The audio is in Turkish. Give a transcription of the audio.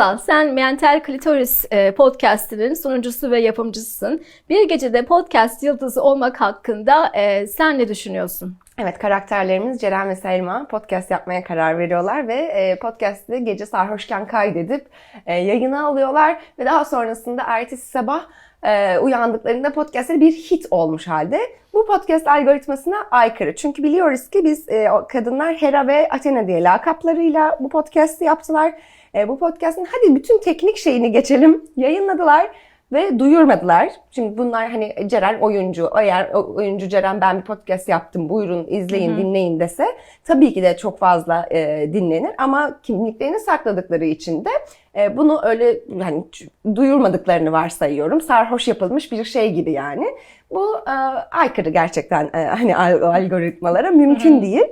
Hazal, sen Mental Klitoris e, podcastinin sunucusu ve yapımcısısın. Bir gecede podcast yıldızı olmak hakkında e, sen ne düşünüyorsun? Evet karakterlerimiz Ceren ve Selma podcast yapmaya karar veriyorlar ve e, podcast'ı gece sarhoşken kaydedip e, yayına alıyorlar ve daha sonrasında ertesi sabah e, uyandıklarında podcastleri bir hit olmuş halde. Bu podcast algoritmasına aykırı. Çünkü biliyoruz ki biz e, kadınlar Hera ve Athena diye lakaplarıyla bu podcast'i yaptılar. Bu podcast'ın hadi bütün teknik şeyini geçelim yayınladılar ve duyurmadılar. Şimdi bunlar hani Ceren oyuncu, eğer oyuncu Ceren ben bir podcast yaptım buyurun izleyin dinleyin dese tabii ki de çok fazla e, dinlenir ama kimliklerini sakladıkları için de e, bunu öyle hani duyurmadıklarını varsayıyorum. Sarhoş yapılmış bir şey gibi yani. Bu e, aykırı gerçekten e, hani al- algoritmalara mümkün değil.